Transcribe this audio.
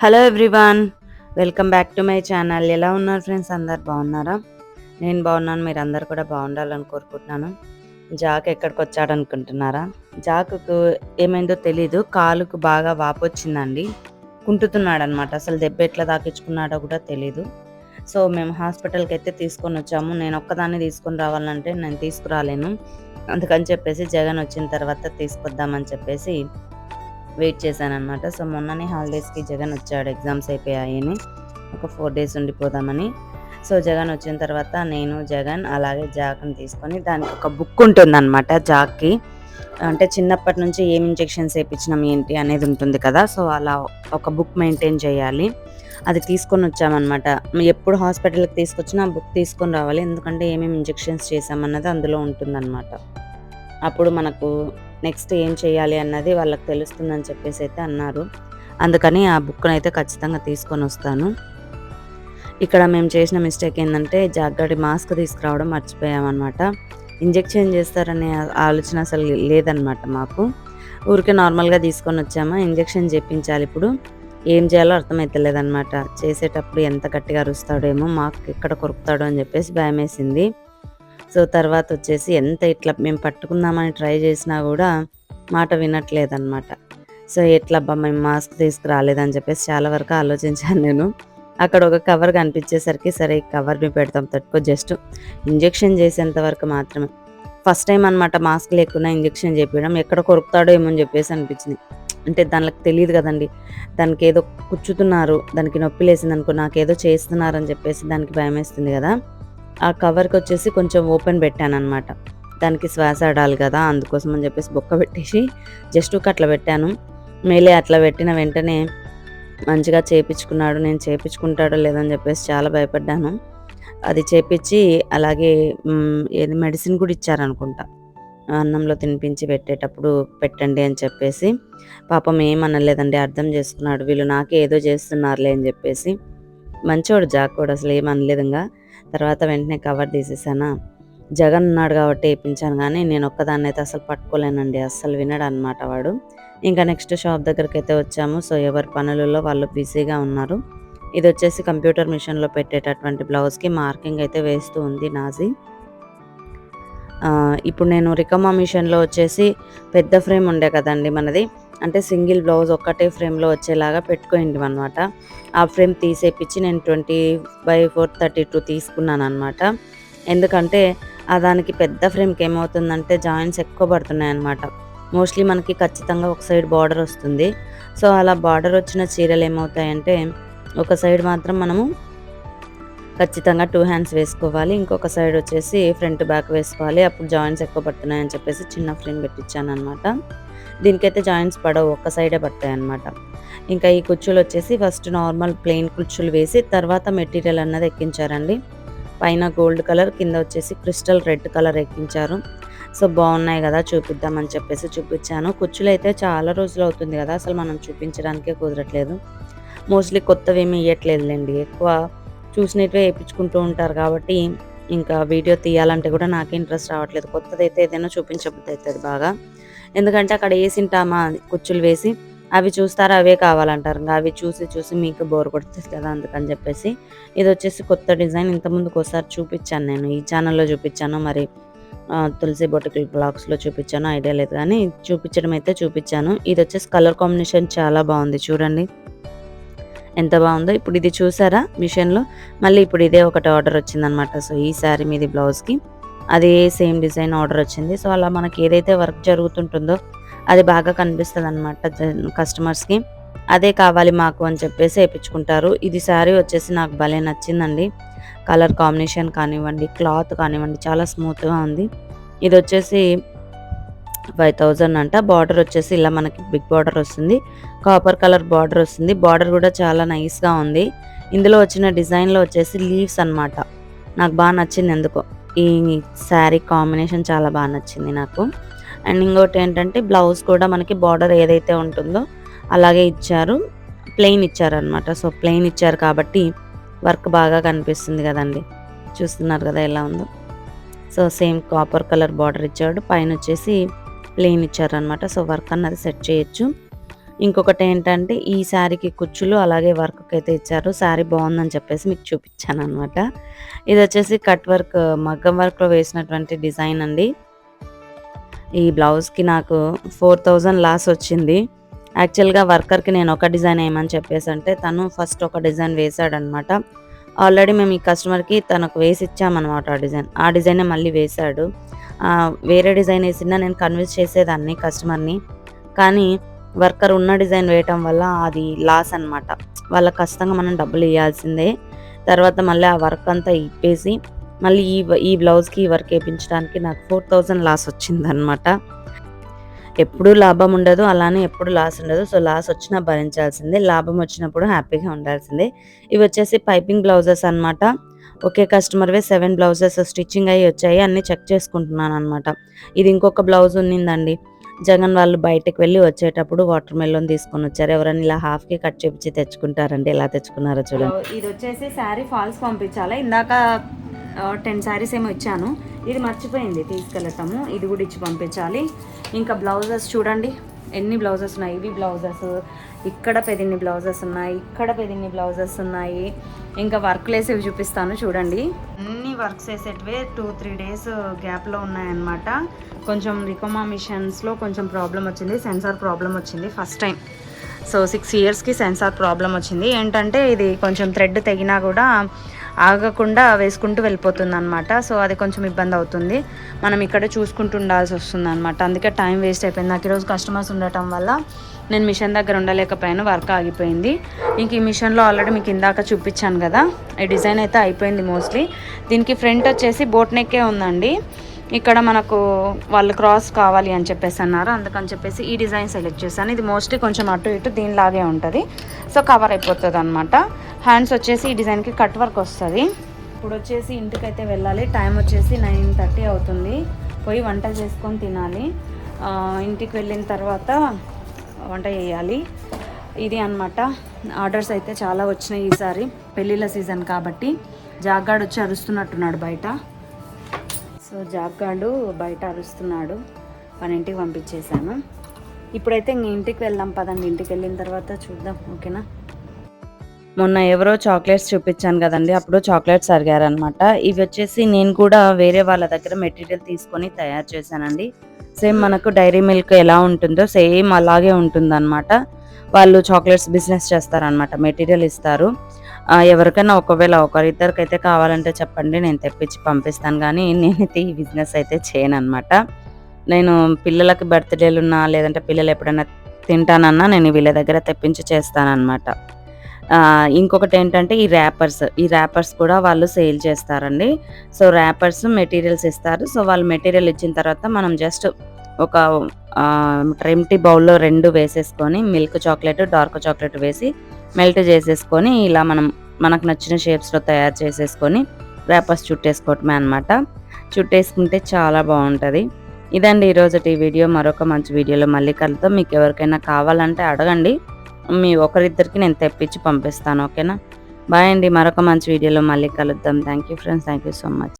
Hello everyone welcome back to my channel. ఎలా ఉన్నారు friends? అందరు బాగున్నారా? నేను బాగున్నాను మీరు అందరు కూడా బాగుండాలని కోరుకుంటున్నాను. జాక్ ఎక్కడికి వచ్చాడు అనుకుంటున్నారా? జాకుకు ఏమైందో తెలీదు కాలుకు బాగా వాపు వచ్చిందండి. కుంటుతున్నాడు అనమాట అసలు దెబ్బ ఎట్లా తాకించుకున్నాడో కూడా తెలీదు. సో మేము హాస్పిటల్కి అయితే తీసుకొని వచ్చాము. నేను ఒక్కదాన్ని తీసుకొని రావాలంటే నేను తీసుకురాలేను. అందుకని చెప్పేసి జగన్ వచ్చిన తర్వాత తీసుకొద్దామని చెప్పేసి వెయిట్ చేశాను అనమాట సో మొన్ననే హాలిడేస్కి జగన్ వచ్చాడు. ఎగ్జామ్స్ అయిపోయాయని. ఒక ఫోర్ డేస్ ఉండిపోదామని. సో జగన్ వచ్చిన తర్వాత నేను జగన్ అలాగే జాక్ని తీసుకొని దానికి ఒక బుక్ ఉంటుందన్నమాట జాక్కి. అంటే చిన్నప్పటి నుంచి ఏం ఇంజెక్షన్స్ వేయించినాం ఏంటి అనేది ఉంటుంది కదా. సో అలా ఒక బుక్ మెయింటైన్ చేయాలి. అది తీసుకొని వచ్చామన్నమాట. ఎప్పుడు హాస్పిటల్కి తీసుకొచ్చినా ఆ బుక్ తీసుకొని రావాలి. ఎందుకంటే ఏమేమి ఇంజెక్షన్స్ చేసామన్నది అందులో ఉంటుందన్నమాట. అప్పుడు మనకు నెక్స్ట్ ఏం చేయాలి అన్నది వాళ్ళకి తెలుస్తుందని చెప్పేసి అయితే అన్నారు. అందుకని ఆ బుక్ను అయితే ఖచ్చితంగా తీసుకొని వస్తాను. ఇక్కడ మేము చేసిన మిస్టేక్ ఏంటంటే జాగ్రత్త మాస్క్ తీసుకురావడం మర్చిపోయామన్నమాట. ఇంజెక్షన్ చేస్తారనే ఆలోచన అసలు లేదనమాట మాకు. ఊరికే నార్మల్గా తీసుకొని వచ్చామా? ఇంజెక్షన్ చేయించాలి ఇప్పుడు. ఏం చేయాలో అర్థమవుతలేదన్నమాట చేసేటప్పుడు ఎంత గట్టిగా అరుస్తాడేమో మాకు ఎక్కడ కొరుకుతాడో అని చెప్పేసి భయం వేసింది సో తర్వాత వచ్చేసి ఎంత ఇట్లా మేము పట్టుకుందామని ట్రై చేసినా కూడా మాట వినట్లేదన్నమాట. సో ఎట్లా అబ్బా మేము మాస్క్ తీసుకురాలేదని చెప్పేసి చాలా వరకు ఆలోచించాను నేను. అక్కడ ఒక కవర్ కనిపించేసరికి సరే కవర్ కవర్ని పెడతాం తట్టుకో జస్ట్ ఇంజెక్షన్ చేసేంత వరకు మాత్రమే. ఫస్ట్ టైం అనమాట మాస్క్ లేకుండా ఇంజెక్షన్ చేపించడం ఎక్కడ కొరుకుతాడో ఏమో అని చెప్పేసి అనిపించింది. అంటే దానికి తెలియదు కదండి. దానికి ఏదో కుచ్చుతున్నారు దానికి నొప్పి లేసింది అనుకో నాకేదో చేస్తున్నారని చెప్పేసి దానికి భయం వేస్తుంది కదా. ఆ కవర్కి వచ్చేసి కొంచెం ఓపెన్ పెట్టాను అనమాట దానికి శ్వాస ఆడాలి కదా అందుకోసం అని చెప్పేసి బొక్క పెట్టేసి జస్ట్ ఒక అట్లా పెట్టాను. మేలే అట్లా పెట్టిన వెంటనే మంచిగా చేపించుకున్నాడు నేను చేపించుకుంటాడో లేదని చెప్పేసి చాలా భయపడ్డాను. అది చేపించి అలాగే ఏది మెడిసిన్ కూడా ఇచ్చారనుకుంటా. అన్నంలో తినిపించి పెట్టేటప్పుడు పెట్టండి అని చెప్పేసి పాపం ఏమనలేదండి అర్థం చేసుకున్నాడు. వీళ్ళు నాకే ఏదో చేస్తున్నారులే అని చెప్పేసి మంచోడు జాకోడు అసలు ఏమనలేదుగా తర్వాత వెంటనే కవర్ తీసేసానా? జగన్ ఉన్నాడు కాబట్టి వేయించాను కానీ నేను ఒక్కదాన్ని అయితే అసలు పట్టుకోలేనండి. అస్సలు వినడు అనమాట వాడు. ఇంకా నెక్స్ట్ షాప్ దగ్గరికి అయితే వచ్చాము. సో ఎవరి పనులలో వాళ్ళు బిజీగా ఉన్నారు. ఇది వచ్చేసి కంప్యూటర్ మిషన్లో పెట్టేటటువంటి బ్లౌజ్కి మార్కింగ్ అయితే వేస్తూ ఉంది నాజీ. ఇప్పుడు నేను రికమా మిషన్లో వచ్చేసి పెద్ద ఫ్రేమ్ ఉండే కదండి మనది. అంటే సింగిల్ బ్లౌజ్ ఒక్కటే ఫ్రేమ్లో వచ్చేలాగా పెట్టుకోండి అనమాట ఆ ఫ్రేమ్ తీసేపించి నేను twenty by four thirty two తీసుకున్నాను అనమాట ఎందుకంటే ఆ దానికి పెద్ద ఫ్రేమ్కి ఏమవుతుందంటే జాయింట్స్ ఎక్కువ పడుతున్నాయి అనమాట మోస్ట్లీ మనకి ఖచ్చితంగా ఒక సైడ్ బార్డర్ వస్తుంది. సో అలా బార్డర్ వచ్చిన చీరలు ఏమవుతాయంటే ఒక సైడ్ మాత్రం మనము ఖచ్చితంగా టూ హ్యాండ్స్ వేసుకోవాలి. ఇంకొక సైడ్ వచ్చేసి ఫ్రంట్ బ్యాక్ వేసుకోవాలి. అప్పుడు జాయింట్స్ ఎక్కువ పడుతున్నాయని చెప్పేసి చిన్న ఫ్రేమ్ పెట్టించాను అనమాట దీనికైతే జాయింట్స్ పడవు ఒక్క సైడే పడతాయి అనమాట ఇంకా ఈ కుర్చీలు వచ్చేసి ఫస్ట్ నార్మల్ ప్లెయిన్ కుర్చీలు వేసి తర్వాత మెటీరియల్ అన్నది ఎక్కించారండి. పైన గోల్డ్ కలర్ కింద వచ్చేసి క్రిస్టల్ రెడ్ కలర్ ఎక్కించారు. సో బాగున్నాయి కదా చూపిద్దామని చెప్పేసి చూపించాను. కుర్చీలు అయితే చాలా రోజులు అవుతుంది కదా అసలు మనం చూపించడానికే కుదరట్లేదు. మోస్ట్లీ కొత్తవి ఏమి ఇవ్వట్లేదులేండి ఎక్కువ చూసినట్టు వేయించుకుంటూ ఉంటారు కాబట్టి ఇంకా వీడియో తీయాలంటే కూడా నాకు ఇంట్రెస్ట్ రావట్లేదు. కొత్తది అయితే ఏదైనా చూపించబుద్ధి అవుతుంది బాగా. ఎందుకంటే అక్కడ వేసింటామా కుచ్చులు వేసి అవి చూస్తారా అవే కావాలంటారు. ఇంకా అవి చూసి చూసి మీకు బోర్ కొడుతుంది కదా అందుకని చెప్పేసి ఇది వచ్చేసి కొత్త డిజైన్. ఇంతకుముందుకు ఒకసారి చూపించాను నేను. ఈ ఛానల్లో చూపించాను. మరి తులసి బొటికల్ బ్లాగ్స్లో చూపించాను. ఐడియా లేదు కానీ చూపించడం అయితే చూపించాను. ఇది వచ్చేసి కలర్ కాంబినేషన్ చాలా బాగుంది. చూడండి. ఎంత బాగుందో. ఇప్పుడు ఇది చూసారా మిషన్లో? మళ్ళీ ఇప్పుడు ఇదే ఒకటి ఆర్డర్ వచ్చిందనమాట. సో ఈ శారీ మీది బ్లౌజ్కి. అదే సేమ్ డిజైన్ ఆర్డర్ వచ్చింది. సో అలా మనకి ఏదైతే వర్క్ జరుగుతుంటుందో అది బాగా కనిపిస్తుంది అనమాట కస్టమర్స్కి. అదే కావాలి మాకు అని చెప్పేసి వేయించుకుంటారు ఇది శారీ వచ్చేసి నాకు భలే నచ్చిందండి. కలర్ కాంబినేషన్ కానివ్వండి క్లాత్ కానివ్వండి చాలా స్మూత్గా ఉంది. ఇది వచ్చేసి ఫైవ్ థౌజండ్ అంట. బార్డర్ వచ్చేసి ఇలా మనకి బిగ్ బార్డర్ వస్తుంది. కాపర్ కలర్ బార్డర్ వస్తుంది. బార్డర్ కూడా చాలా నైస్గా ఉంది. ఇందులో వచ్చిన డిజైన్లో వచ్చేసి లీవ్స్ అన్నమాట. నాకు బాగా నచ్చింది ఎందుకో. ఈ శారీ కాంబినేషన్ చాలా బాగా నచ్చింది నాకు. అండ్ ఇంకోటి ఏంటంటే బ్లౌజ్ కూడా మనకి బార్డర్ ఏదైతే ఉంటుందో అలాగే ఇచ్చారు. ప్లెయిన్ ఇచ్చారనమాట సో ప్లెయిన్ ఇచ్చారు కాబట్టి వర్క్ బాగా కనిపిస్తుంది కదండి. చూస్తున్నారు కదా ఎలా ఉందో. So same copper colour border ఇచ్చాడు. పైన వచ్చేసి ప్లెయిన్ ఇచ్చారనమాట సో వర్క్ అన్నది సెట్ చేయొచ్చు. ఇంకొకటి ఏంటంటే ఈ శారీకి కుచ్చులు అలాగే వర్క్ అయితే ఇచ్చారు. శారీ బాగుందని చెప్పేసి మీకు చూపించాను అనమాట ఇది వచ్చేసి కట్ వర్క్ మగ్గం వర్క్లో వేసినటువంటి డిజైన్ అండి. ఈ బ్లౌజ్కి నాకు ఫోర్ థౌజండ్ లాస్ వచ్చింది. యాక్చువల్గా వర్కర్కి నేను ఒక డిజైన్ వేయమని చెప్పేసి అంటే తను ఫస్ట్ ఒక డిజైన్ వేశాడనమాట ఆల్రెడీ మేము ఈ కస్టమర్కి తనకు వేసి ఇచ్చామన్నమాట ఆ డిజైన్. ఆ డిజైనే మళ్ళీ వేశాడు. వేరే డిజైన్ వేసినా నేను కన్విన్స్ చేసేదాన్ని కస్టమర్ని. కానీ వర్కర్ ఉన్న డిజైన్ వేయటం వల్ల అది లాస్ అనమాట వాళ్ళకి ఖచ్చితంగా మనం డబ్బులు ఇవ్వాల్సిందే తర్వాత మళ్ళీ ఆ వర్క్ అంతా ఇప్పేసి మళ్ళీ ఈ ఈ బ్లౌజ్కి ఈ వర్క్ వేయించడానికి నాకు ఫోర్ థౌజండ్ లాస్ వచ్చిందనమాట ఎప్పుడు లాభం ఉండదు అలానే ఎప్పుడు లాస్ ఉండదు. సో లాస్ వచ్చినా భరించాల్సిందే. లాభం వచ్చినప్పుడు హ్యాపీగా ఉండాల్సిందే. ఇవి వచ్చేసి పైపింగ్ బ్లౌజెస్ అన్నమాట. ఒకే కస్టమర్వే సెవెన్ బ్లౌజెస్ స్టిచ్చింగ్ అయ్యి వచ్చాయి. అన్నీ చెక్ చేసుకుంటున్నాను అనమాట ఇది ఇంకొక బ్లౌజ్ ఉన్నిందండి. జగన్ వాళ్ళు బయటకు వెళ్ళి వచ్చేటప్పుడు వాటర్ మెలోన్ తీసుకొని వచ్చారు. ఎవరైనా ఇలా హాఫ్కి కట్ చేపించి తెచ్చుకుంటారండి ఎలా తెచ్చుకున్నారో చూడండి. ఇది వచ్చేసి శారీ ఫాల్స్ పంపించాలి? ఇందాక టెన్ శారీస్ ఏమో ఇచ్చాను. ఇది మర్చిపోయింది తీసుకెళ్ళటము. ఇది కూడా ఇచ్చి పంపించాలి. ఇంకా బ్లౌజెస్ చూడండి. ఎన్ని బ్లౌజెస్ ఉన్నాయి? ఇవి బ్లౌజెస్. ఇక్కడ పెదిన్ని బ్లౌజెస్ ఉన్నాయి. ఇక్కడ పెదిన్ని బ్లౌజెస్ ఉన్నాయి. ఇంకా వర్క్ వేసేవి చూపిస్తాను చూడండి. అన్ని వర్క్స్ వేసేటివే టూ త్రీ డేస్ గ్యాప్లో ఉన్నాయన్నమాట. కొంచెం రికోమా మిషన్స్లో కొంచెం ప్రాబ్లం వచ్చింది సెన్సార్ ప్రాబ్లం వచ్చింది ఫస్ట్ టైం. సో సిక్స్ ఇయర్స్కి సెన్సార్ ప్రాబ్లం వచ్చింది. ఏంటంటే ఇది కొంచెం థ్రెడ్ తెగినా కూడా ఆగకుండా వేసుకుంటూ వెళ్ళిపోతుంది అనమాట సో అది కొంచెం ఇబ్బంది అవుతుంది మనం ఇక్కడ చూసుకుంటూ ఉండాల్సి వస్తుంది అనమాట అందుకే టైం వేస్ట్ అయిపోయింది. నాకు ఈరోజు కస్టమర్స్ ఉండటం వల్ల నేను మిషన్ దగ్గర ఉండలేకపోయాను. వర్క్ ఆగిపోయింది. ఇంక ఈ మిషన్లో ఆల్రెడీ మీకు ఇందాక చూపించాను కదా. ఈ డిజైన్ అయితే అయిపోయింది మోస్ట్లీ. దీనికి ఫ్రంట్ వచ్చేసి బోట్ నెక్కే ఉందండి. ఇక్కడ మనకు వాళ్ళు క్రాస్ కావాలి అని చెప్పేసి అన్నారు. అందుకని చెప్పేసి ఈ డిజైన్ సెలెక్ట్ చేశాను. ఇది మోస్ట్లీ కొంచెం అటు ఇటు దీనిలాగే ఉంటుంది. సో కవర్ అయిపోతుంది అనమాట హ్యాండ్స్ వచ్చేసి ఈ డిజైన్కి కట్ వర్క్ వస్తుంది. ఇప్పుడు వచ్చేసి ఇంటికైతే వెళ్ళాలి. టైం వచ్చేసి నైన్ థర్టీ అవుతుంది. పోయి వంట చేసుకొని తినాలి. ఇంటికి వెళ్ళిన తర్వాత వంట చేయాలి. ఇది అన్నమాట. ఆర్డర్స్ అయితే చాలా వచ్చినాయి ఈసారి. పెళ్ళిళ్ళ సీజన్ కాబట్టి జాగ్గాడు వచ్చి అరుస్తున్నట్టున్నాడు బయట. సో జాగ్గాడు బయట అరుస్తున్నాడు. మన ఇంటికి పంపించేశాను. ఇప్పుడైతే ఇంక ఇంటికి వెళ్దాం పదండి. ఇంటికి వెళ్ళిన తర్వాత చూద్దాం. ఓకేనా? మొన్న ఎవరో చాక్లెట్స్ చూపించాను కదండి అప్పుడు చాక్లెట్స్ అడిగారనమాట ఇవి వచ్చేసి నేను కూడా వేరే వాళ్ళ దగ్గర మెటీరియల్ తీసుకొని తయారు చేశానండి. సేమ్ మనకు డైరీ మిల్క్ ఎలా ఉంటుందో సేమ్ అలాగే ఉంటుందన్నమాట. వాళ్ళు చాక్లెట్స్ బిజినెస్ చేస్తారనమాట మెటీరియల్ ఇస్తారు. ఎవరికైనా ఒకవేళ ఒకరిద్దరికైతే కావాలంటే చెప్పండి నేను తెప్పించి పంపిస్తాను కానీ నేనైతే ఈ బిజినెస్ అయితే చేయను అనమాట నేను పిల్లలకి బర్త్డేలు ఉన్నా లేదంటే పిల్లలు ఎప్పుడైనా తింటానన్నా నేను వీళ్ళ దగ్గర తెప్పించి చేస్తానన్నమాట. ఇంకొకటి ఏంటంటే ఈ ర్యాపర్స్ ఈ ర్యాపర్స్ కూడా వాళ్ళు సేల్ చేస్తారండి. సో ర్యాపర్స్ మెటీరియల్స్ ఇస్తారు. సో వాళ్ళు మెటీరియల్ ఇచ్చిన తర్వాత మనం జస్ట్ ఒక ట్రెంటీ బౌల్లో రెండు వేసేసుకొని మిల్క్ చాక్లెట్ డార్క్ చాక్లెట్ వేసి మెల్ట్ చేసేసుకొని ఇలా మనం మనకు నచ్చిన షేప్స్లో తయారు చేసేసుకొని ర్యాపర్స్ చుట్టేసుకోవటమే అనమాట చుట్టేసుకుంటే చాలా బాగుంటుంది. ఇదండి ఈరోజు ఈ వీడియో. మరొక మంచి వీడియోలో మళ్ళీ కలుద్దాం. మీకు ఎవరికైనా కావాలంటే అడగండి. మీ ఒకరిద్దరికి నేను తెప్పించి పంపిస్తాను ఓకేనా? బాయ్ అండి మరొక మంచి వీడియోలో మళ్ళీ కలుద్దాం. Thank you friends thank you so much